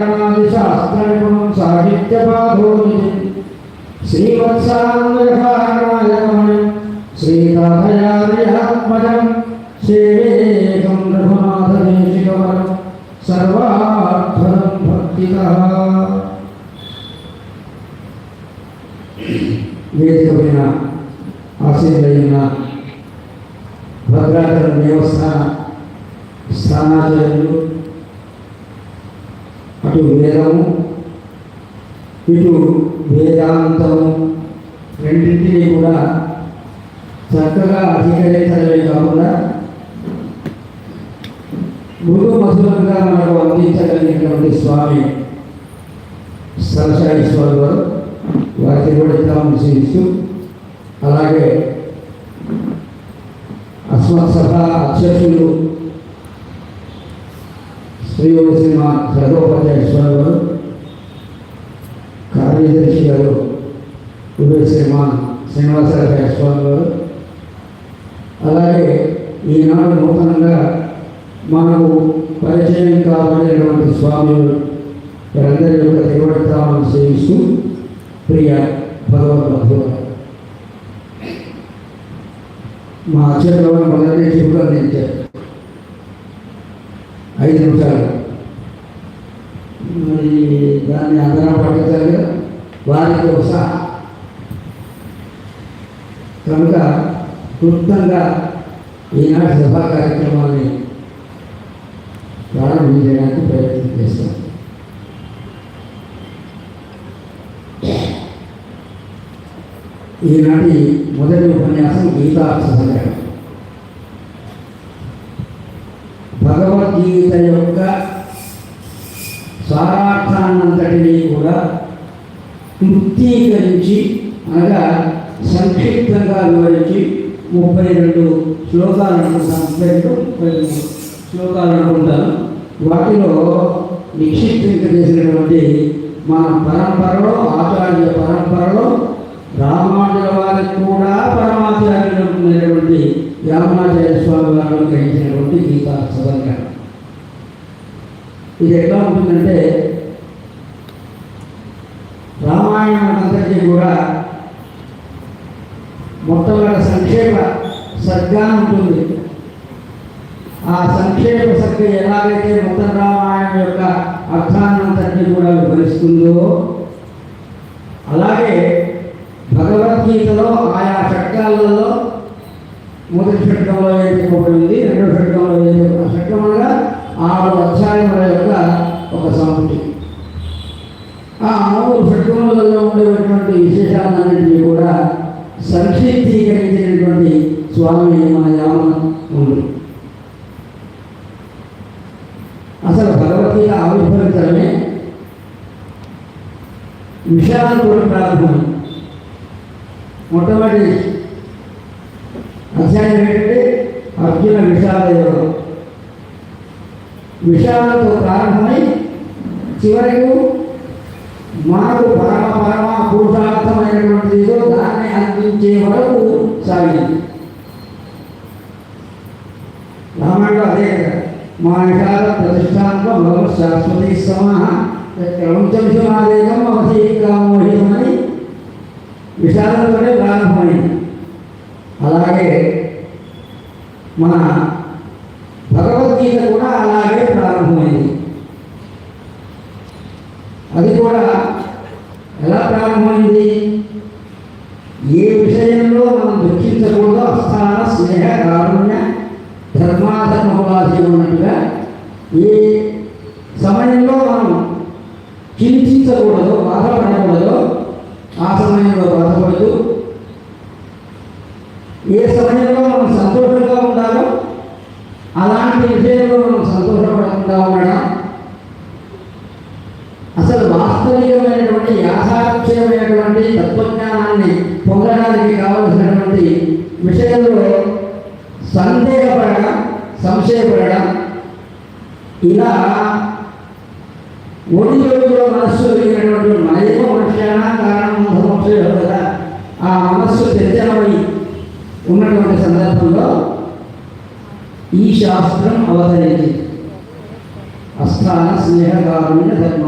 शास्त्रगुणं साहित्यपाधोनि श्रीवत्साङ्गधारणाय मणि श्रीराधयार्यात्मजं श्रीवेकं रघुनाथदेशिकवरं सर्वार्थं भक्तितः ವೇದಿಕೆಯ ಆಸೀನದಲ್ಲಿನ ಭದ್ರಾಚಲ ದೇವಸ್ಥಾನ ಸ್ಥಾನಾಚಲಗಳು అటు వేదము ఇటు వేదాంతము రెండింటినీ కూడా చక్కగా అధికరించడమే కాకుండా మృదు మధురంగా మనకు అందించగలిగినటువంటి స్వామి సరసాయి స్వామి వారు వారికి కూడా ఇస్తామని అలాగే అస్మత్ సభ అధ్యక్షులు శ్రీ శ్రీమా సర్వోపాధ్యాయ స్వామి గారు కార్యదర్శి గారు ఉదయ శ్రీమాన్ శ్రీనివాసరాయ స్వామి గారు అలాగే ఈనాడు నూతనంగా మనకు పరిచయం కాబడినటువంటి స్వాములు వీరందరి యొక్క తిరువడతామని సేవిస్తూ ప్రియ భగవద్ మా అక్షరంలో మొదటి ఐదు నిమిషాలు. మరి దాన్ని అందరం పట్టించాలి వారితో వారికి సహా కనుక క్లుప్తంగా ఈనాటి సభా కార్యక్రమాన్ని ప్రారంభించడానికి ప్రయత్నం చేస్తాం. ఈనాటి మొదటి ఉపన్యాసం గీతార్థ సంగ్రహం జీవిత యొక్క సారార్థాన్నంతటినీ కూడా క్లుప్తీకరించి అనగా సంక్షిప్తంగా వివరించి ముప్పై రెండు శ్లోకాలు ముప్పై రెండు ముప్పై రెండు శ్లోకాలు అనుకుంటాను. వాటిలో నిక్షిప్తింక చేసినటువంటి మన పరంపరలో ఆచార్య పరంపరలో రామాయణ వారికి కూడా పరమాచార్యులైనటువంటి రామాచార్య స్వామి వారు గ్రహించినటువంటి గీతా సదంగా ఇది ఎట్లా ఉంటుందంటే రామాయణం అంతటి కూడా మొత్తం సంక్షేప సర్గా ఉంటుంది. ఆ సంక్షేప సర్గ ఎలాగైతే మొత్తం రామాయణం యొక్క అర్థాన్నంతటిని కూడా వివరిస్తుందో అలాగే భగవద్గీతలో ఆయా షట్కాలలో మొదటి షట్కంలో ఏదైతే ఉంది రెండో షట్కంలో ఏదైతే ఒక షట్కం అనగా ఆరు అధ్యాయముల యొక్క ఒక ఆ మూడు షట్కములలో ఉండేటువంటి విశేషాలన్నింటినీ కూడా సంక్షిప్తీకరించినటువంటి స్వామి మన యామం ఉంది. అసలు భగవద్గీత ఆవిర్భవించడమే విషయాలతో ప్రారంభం. మొట్టమొదటి అధ్యాయం ఏంటంటే అర్జున విషాద యోగం. విషయాలతో ప్రారంభమై చివరకు మనకు పరమ పరమ పురుషార్థమైనటువంటి ఏదో దాన్ని అందించే వరకు సాగింది. రామాయణంలో అదే కదా మా నిషాద ప్రతిష్టాంతం భగవత్ శాశ్వతి సమాహ క్రమంచంశమాదేకం అవసీకామోహితమని విషాదంతోనే ప్రారంభమైంది. అలాగే మన భగవద్గీత కూడా అలాగే ప్రారంభమైంది. అది కూడా ఎలా ప్రారంభమైంది? ఏ విషయంలో మనం దుఃఖించకూడదో అస్థాన స్నేహ కారుణ్య ధర్మాధర్మవాసి ఉన్నట్టుగా ఏ సమయంలో మనం చింతించకూడదు బాధపడకూడదు ఆ సమయంలో బాధపడదు ఏ సమయంలో మనం సంతోషంగా ఉండాలో అలాంటి విషయంలో మనం సంతోషపడకుండా ఉండడం అసలు వాస్తవికమైనటువంటి యాథార్థ్యమైనటువంటి తత్వజ్ఞానాన్ని పొందడానికి కావలసినటువంటి విషయంలో సందేహపడడం సంశయపడడం ఇలా ఒడి రోజులో మనస్సు కలిగినటువంటి మనయో మనుష్యాన కారణం సంశయం కదా ఆ మనస్సు తెచ్చమై ఉన్నటువంటి సందర్భంలో ఈ శాస్త్రం అవతరించింది. అస్థాన స్నేహ కారుణ్య ధర్మ